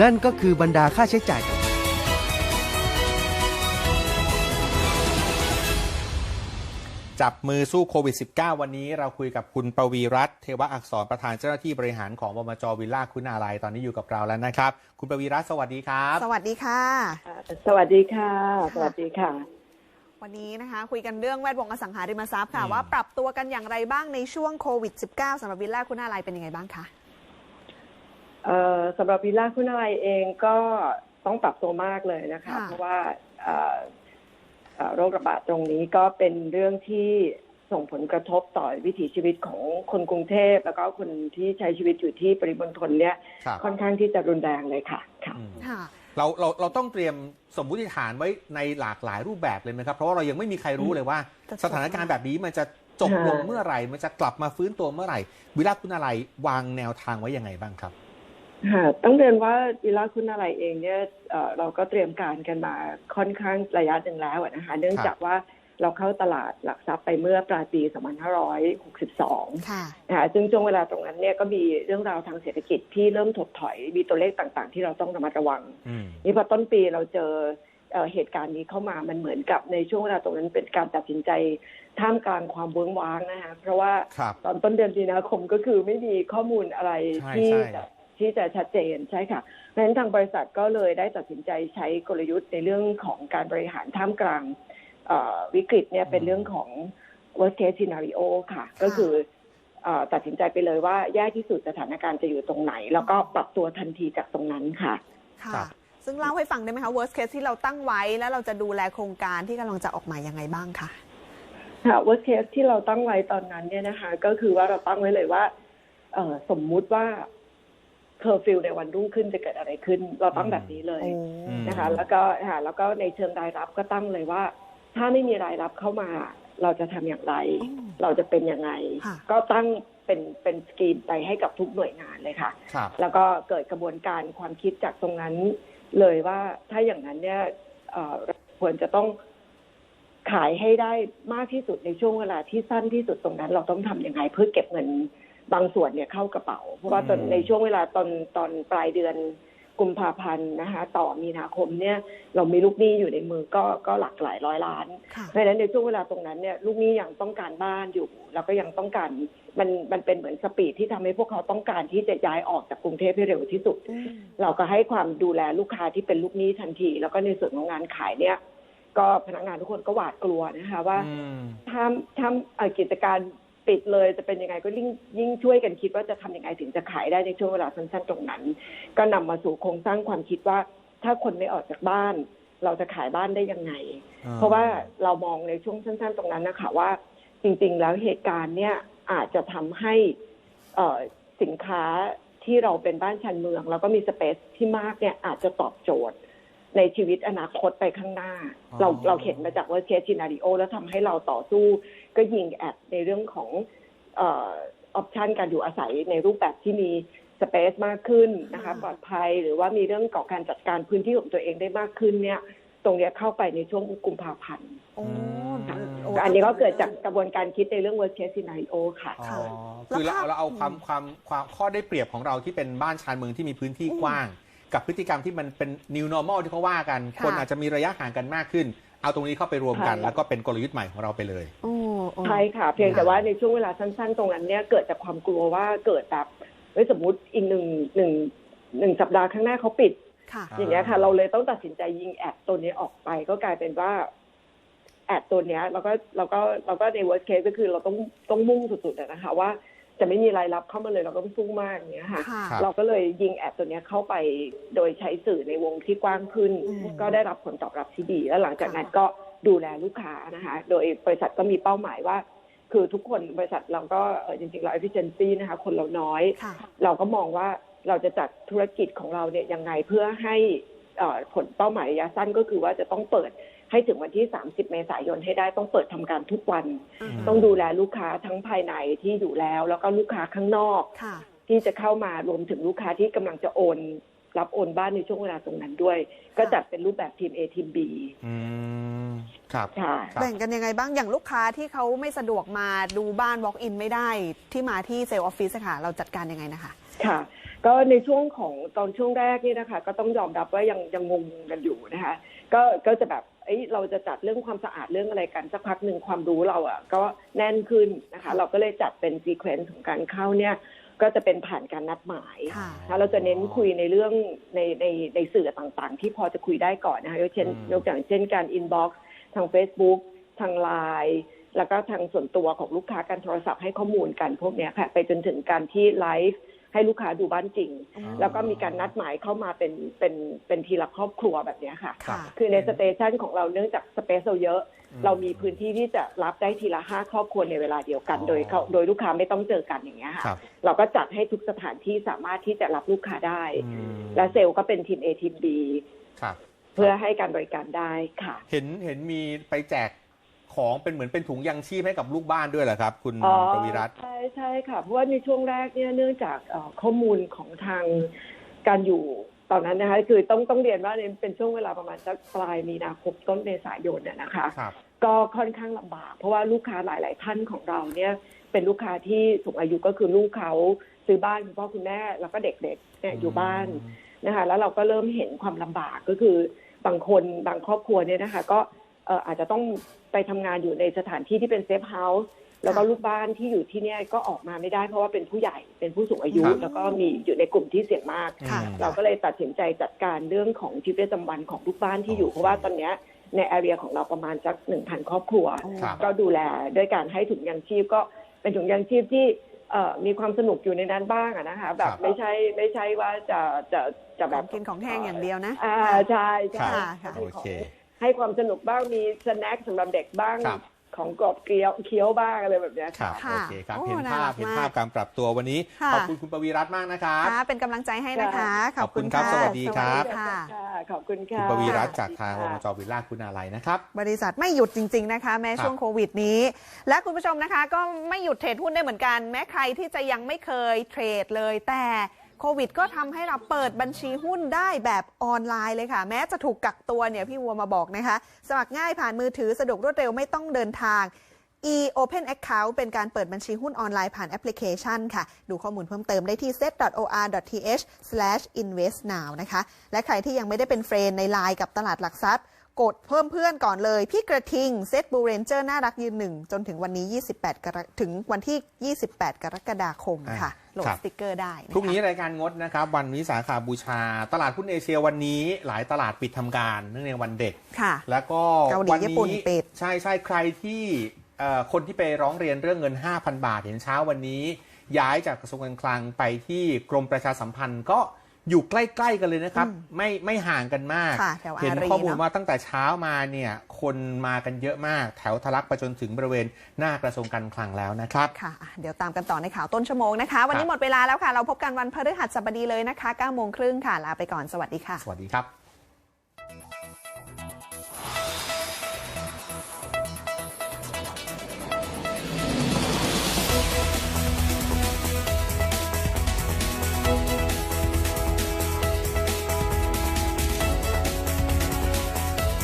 นั่นก็คือบรรดาค่าใช้จ่าย จับมือสู้โควิด -19 วันนี้เราคุยกับคุณปวีรัตน์เทวอักษรประธานเจ้าหน้าที่บริหารของบมจวิลล่าคุณาลัยตอนนี้อยู่กับเราแล้วนะครับ คุณปวีรัตน์สวัสดีครับ สวัสดีค่ะค่ะ สวัสดีค่ะ สวัสดีค่ะ วันนี้นะคะ คุยกันเรื่องแวดวงอสังหาริมทรัพย์ค่ะอืมว่าปรับตัวกันอย่างไรบ้างในช่วงโควิด -19 สำหรับวิลล่าคุณอะไรเป็นยังไงบ้างคะเอ่อ สำหรับวิลล่าคุณอะไรเองก็ต้องปรับตัวมากเลยนะคะค่ะเพราะว่าเอ่อเอ่อโรคระบาดตรงนี้ก็เป็นเรื่องที่ส่งผลกระทบต่อวิถีชีวิตของคนกรุงเทพ แล้วก็คนที่ใช้ชีวิตอยู่ที่ปริมณฑลเนี่ยครับค่อนข้างที่จะรุนแรงเลยค่ะค่ะอืมค่ะเราเราเราต้องเตรียมสมมุติฐานไว้ในหลากหลายรูปแบบเลยไหมครับ เพราะว่าเรายังไม่มีใครรู้เลยว่าจะจบสถานการณ์แบบนี้มันจะจบลงค่ะเมื่อไหร่ มันจะกลับมาฟื้นตัวเมื่อไหร่ วิลล่าคุณาลัยวางแนวทางไว้ยังไงบ้างครับ ค่ะต้องเรียนว่าวิลล่าคุณอะไรเองเนี่ยเอ่อเราก็เตรียมการกันมาค่อนข้างระยะหนึ่งแล้วอะนะคะ เนื่องจากว่าเราเข้าตลาดหลักทรัพย์ไปเมื่อปลายปี 2562ค่ะนะคะซึ่งช่วงเวลาตรงนั้นเนี่ยก็มีเรื่องราวทางเศรษฐกิจที่เริ่มถดถอย มีตัวเลขต่างๆ ที่เราต้องระมัดระวังอืมนี่พอต้นปีเราเจอเอ่อเหตุการณ์นี้เข้ามา มันเหมือนกับในช่วงเวลาตรงนั้นเป็นการตัดสินใจท่ามกลางความเวิ้งว้างนะคะ เพราะว่าครับตอนต้นเดือนมีนาคมก็คือไม่มีข้อมูลอะไรใช่ที่ใช่จะ ที่จะชัดเจนใช่ค่ะเพราะฉะนั้นทางบริษัทก็เลยได้ตัดสินใจใช้กลยุทธ์ในเรื่องของการบริหารท่ามกลางเอ่อวิกฤตเนี่ยเป็นเรื่องของ worst case scenario ค่ะ ก็คือเอ่อตัดสินใจไปเลยว่าแย่ที่สุดสถานการณ์จะอยู่ตรงไหน แล้วก็ปรับตัวทันทีจากตรงนั้นค่ะ ค่ะครับซึ่งเล่าให้ฟังได้ไหมคะ worst case ที่เราตั้งไว้แล้วเราจะดูแลโครงการที่กำลังจะออกมายังไงบ้างคะค่ะ worst case ที่เราตั้งไว้ตอนนั้นเนี่ยนะคะ ก็คือว่าเราตั้งไว้เลยว่าเอ่อสมมุติว่า เคอร์ฟิวในวันรุ่งขึ้นจะเกิดอะไรขึ้น เราตั้งแบบนี้เลยโอ้อืมนะคะ แล้วก็ค่ะแล้วก็ในเชิงรายรับก็ตั้งเลยว่า ถ้าไม่มีรายรับเข้ามา เราจะทำอย่างไรอืมเราจะเป็นยังไงค่ะก็ตั้งเป็นเป็นสกรีนไปให้กับทุกหน่วยงานเลยค่ะครับแล้วก็เกิดกระบวนการความคิดจากตรงนั้นเลยว่าถ้าอย่างนั้นเนี่ยเอ่อเราควรจะต้องขายให้ได้มากที่สุดในช่วงเวลาที่สั้นที่สุดตรงนั้น เราต้องทำยังไงเพื่อเก็บเงิน บางส่วนเนี่ยเข้ากระเป๋า เพราะว่าตอนอืมในช่วงเวลาตอนตอนปลายเดือนกุมภาพันธ์นะคะต่อมีนาคมเนี่ยเรามีลูกหนี้อยู่ในมือก็ก็หลักหลายร้อยล้านค่ะเพราะฉะนั้นในช่วงเวลาตรงนั้นเนี่ยลูกหนี้ยังต้องการบ้านอยู่ แล้วก็ยังต้องการมันมันเป็นเหมือนสปีดที่ทำให้พวกเขาต้องการที่จะย้ายออกจากกรุงเทพให้เร็วที่สุดอืมเราก็ให้ความดูแลลูกค้าที่เป็นลูกหนี้ทันที แล้วก็ในส่วนของงานขายเนี่ยก็พนักงานทุกคนก็หวาดกลัวนะคะว่าอืมถ้าถ้าเอ่อกิจการ ปิดเลยจะเป็นยังไงก็ยิ่งยิ่งช่วยกันคิดว่าจะทำยังไงถึงจะขายได้ในช่วงเวลาสั้นๆตรงนั้น ก็นำมาสู่โครงสร้างความคิดว่า ถ้าคนไม่ออกจากบ้าน เราจะขายบ้านได้ยังไงอ่าเพราะว่าเรามองในช่วงสั้น ๆ ตรงนั้นนะคะว่า จริง ๆ แล้วเหตุการณ์เนี่ยอาจจะทำให้เอ่อสินค้าที่เราเป็นบ้านชันเมือง แล้วก็มีสเปซที่มากเนี่ยอาจจะตอบโจทย์ ในชีวิตอนาคตไปข้างหน้าอ๋อเราเราเห็นมาจากว่าเคสชินาริโอ แล้วทำให้เราต่อสู้ก็ยิงแอดในเรื่องของเออปชันการอยู่อาศัยในรูปแบบที่มีสเปซมากขึ้นนะคะค่ะปลอดภัยหรือว่ามีเรื่องของการจัดการพื้นที่ของตัวเองได้มากขึ้นเนี่ยตรงเนี้ยเข้าไปในช่วงกุมภาพันธ์โอ้อืมโอันนี้ก็เกิดจากกระบวนการคิดในเรื่อง worst case scenario ค่ะอ๋อค่ะคือเราแล้วภาพเราเอาความความความข้อได้เปรียบของเราที่เป็นบ้านชานเมืองที่มีพื้นที่กว้าง กับพฤติกรรมที่มันเป็น new normal ที่เขาว่ากัน ค่ะ คนอาจจะมีระยะห่างกันมากขึ้น เอาตรงนี้เข้าไปรวมกัน ค่ะ แล้วก็เป็นกลยุทธ์ใหม่ของเราไปเลย โอ้โอ้ ใช่ค่ะ เพียงแต่ว่าในช่วงเวลาสั้นๆ ตรงนั้นเนี่ยเกิดจากความกลัวว่าเกิดแบบเฮ้ยสมมติอีกหนึ่งหนึ่งหนึ่งสัปดาห์ข้างหน้าเขาปิด ค่ะ อ่า อย่างเงี้ยค่ะ เราเลยต้องตัดสินใจยิงแอดตัวนี้ออกไป ก็กลายเป็นว่าแอดตัวเนี้ยเราก็เราก็เราก็ใน worst case ก็คือเราต้องต้องมุ่งสุดๆอะนะคะว่า จะไม่มีรายรับเข้ามาเลยเราก็ต้องสู้มากอย่างเงี้ยค่ะ ค่ะครับเราก็เลยยิงแอดตัวเนี้ยเข้าไปโดยใช้สื่อในวงที่กว้างขึ้น อืมก็ได้รับผลตอบรับที่ดี แล้วหลังจากนั้นก็ดูแลลูกค้านะคะ โดยบริษัทก็มีเป้าหมายว่า คือทุกคนบริษัทเราก็เอ่อจริงๆเรา efficiency นะคะ คนเราน้อย ค่ะ เราก็มองว่าเราจะจัดธุรกิจของเราเนี่ยยังไงเพื่อให้เอ่อ ผลเป้าหมายระยะสั้นก็คือว่าจะต้องเปิดให้ถึงวันที่ 30 เมษายนให้ได้ต้องเปิดทำการทุกวันอืมต้องดูแลลูกค้าทั้งภายในที่อยู่แล้ว แล้วก็ลูกค้าข้างนอกค่ะที่จะเข้ามารวมถึงลูกค้าที่กำลังจะโอน รับโอนบ้านในช่วงเวลาตรงนั้นด้วย ก็จัดเป็นรูปแบบทีม A ทีม B อืมครับค่ะครับแบ่งกันยังไงบ้างอย่างลูกค้าที่เขาไม่สะดวกมาดูบ้าน walk in ไม่ได้ที่มาที่เซลล์ออฟฟิศค่ะ เราจัดการยังไงนะคะ ค่ะ ก็ในช่วงของตอนช่วงแรกนี่นะคะ ก็ต้องยอมรับว่ายังยังงงกันอยู่นะคะ ก็ก็จะแบบเอ้ยเราจะจัดเรื่องความสะอาดเรื่องอะไรกันสักพักหนึ่งความรู้เราอะ่ะก็แน่นขึ้นนะคะ เราก็เลยจัดเป็นซีเควนซ์ของการเข้าเนี่ยก็จะเป็นผ่านการนัดหมายค่ะนะเราจะเน้นคุยในเรื่องในในในสื่อต่างๆ ที่พอจะคุยได้ก่อนนะคะยกเช่นอืมยกอย่างเช่นการอินบ็อกซ์ทาง Facebook ทางไลน์แล้วก็ทางส่วนตัวของลูกค้าการโทรศัพท์ให้ข้อมูลกันพวกเนี้ยค่ะ ไปจนถึงการที่ไลฟ์ ให้ลูกค้าดูบ้านจริง แล้วก็มีการนัดหมายเข้ามาเป็นเป็นเป็นทีละครอบครัวแบบเนี้ยค่ะค่ะ คือในสเตชันของเราเนื่องจากสเปซเราเยอะ เรามีพื้นที่ที่จะรับได้ทีละห้าครอบครัวในเวลาเดียวกันอ๋อโดยเขาโดยลูกค้าไม่ต้องเจอกันอย่างเงี้ยค่ะครับเราก็จัดให้ทุกสถานที่สามารถที่จะรับลูกค้าได้อืมและเซลล์ก็เป็นทีม A ทีม B ครับเพื่อให้การบริการได้ค่ะ เห็นเห็นมีไปแจกของเป็นเหมือนเป็นถุงยังชีพให้กับลูกบ้านด้วยเหรอครับ คุณอ๋อประวิรัตใช่ ใช่ค่ะ เพราะว่าในช่วงแรกเนี่ยเนื่องจากเอ่อข้อมูลของทางการอยู่ตอนนั้นนะคะคือต้องต้องเรียนว่าเป็นช่วงเวลาประมาณสักปลายมีนาคมต้นเมษายนเนี่ยนะคะครับก็ค่อนข้างลำบาก เพราะว่าลูกค้าหลาย ๆ ท่านของเราเนี่ยเป็นลูกค้าที่สูงอายุก็คือลูกเขาซื้อบ้านคุณพ่อคุณแม่แล้วก็เด็กๆเนี่ยอยู่บ้านนะคะแล้วเราก็เริ่มเห็นความลำบากก็คือบางคนบางครอบครัวเนี่ยนะคะก็เอ่ออาจจะต้องไปทำงานอยู่ในสถานที่ที่เป็นเซฟเฮาส์ แล้วก็ลูกบ้านที่อยู่ที่เนี่ยก็ออกมาไม่ได้เพราะว่าเป็นผู้ใหญ่เป็นผู้สูงอายุครับแล้วก็มีอยู่ในกลุ่มที่เสี่ยงมากค่ะอืมเราก็เลยตัดสินใจจัดการเรื่องของชีวิตประจำวันของลูกบ้านที่อยู่โอเคเพราะว่าตอนเนี้ยในแอเรียของเราประมาณสักหนึ่งพันครอบครัวครับก็ดูแลด้วยการให้ถุงยางชีพก็เป็นถุงยางชีพที่เอ่อมีความสนุกอยู่ในนั้นบ้างอะนะคะแบบครับไม่ใช่ไม่ใช่ว่าจะจะจะแบแบบบกินของแห้งอย่างเดียวนะอ่าใช่ใช่ค่ะค่ะโอเคให้ความสนุกบ้างมีสแน็คสำหรับเด็กบ้างครับ ของกรอบเคี้ยวเคี้ยวบ้างอะไรแบบเนี้ยครับค่ะโอเคครับโอ้เห็นน่าภารัพกเห็นมากภาพการปรับตัววันนี้ค่ะ ขอบคุณคุณประวิรัตมากนะครับ ค่ะเป็นกำลังใจให้นะคะ ขอบคุณขอบคุณครับค่ะสวัสดีครับ สวัสดีค่ะ ค่ะ ขอบคุณคุค่ะ ณประวิรัตจากทางค่ะวมจวิลล่าคุณอะไรนะครับ บริษัทไม่หยุดจริง ๆ นะคะ แม้ครับช่วงโควิดนี้ และคุณผู้ชมนะคะ ก็ไม่หยุดเทรดหุ้นได้เหมือนกัน แม้ใครที่จะยังไม่เคยเทรดเลย แต่ โควิดก็ทำให้เราเปิดบัญชีหุ้นได้แบบออนไลน์เลยค่ะ แม้จะถูกกักตัวเนี่ยพี่วัวมาบอกนะคะ สมัครง่ายผ่านมือถือสะดวกรวดเร็วไม่ต้องเดินทาง e-open account เป็นการเปิดบัญชีหุ้นออนไลน์ผ่านแอปพลิเคชันค่ะ ดูข้อมูลเพิ่มเติมได้ที่ set.or.th/investnow นะคะ และใครที่ยังไม่ได้เป็นเฟรนในไลน์กับตลาดหลักทรัพย์ กดเพิ่มเพื่อนก่อนเลย พี่กระทิงเซตบูเรนเจอร์น่ารักยืนหนึ่งจนถึงวันนี้ 28กรถึงวันที่ 28 กรกฎาคมค่ะ โหลดครับ สติกเกอร์ได้ะคะ พรุ่งนี้รายการงดนะครับ วันวิสาขาบูชา ตลาดหุ้นเอเชียวันนี้ หลายตลาดปิดทำการเนื่องในวันเด็ก ค่ะ แล้วก็เกาหลีวันญี่ปุ่นนี้ปิด ใช่ใช่ใครที่เอ่อคนที่ไปร้องเรียนเรื่องเงิน 5,000 บาทเห็นเช้าวันนี้ ย้ายจากกระทรวงการคลังไปที่กรมประชาสัมพันธ์ก็ อยู่ใกล้ ๆ กันเลยนะครับ ไม่ไม่ห่างกันมากค่ะแถวอารีเห็นข้อมูลเนอะว่าตั้งแต่เช้ามาเนี่ย คนมากันเยอะมาก แถวทะลักไปจนถึงบริเวณหน้ากระทรวงการคลังแล้วนะครับค่ะอะ เดี๋ยวตามกันต่อในข่าวต้นชั่วโมงนะคะ วันนี้หมดเวลาแล้วค่ะ เราพบกันวันพฤหัสบดีเลยนะคะ9โมงครึ่งค่ะ ลาไปก่อน สวัสดีค่ะ สวัสดีครับ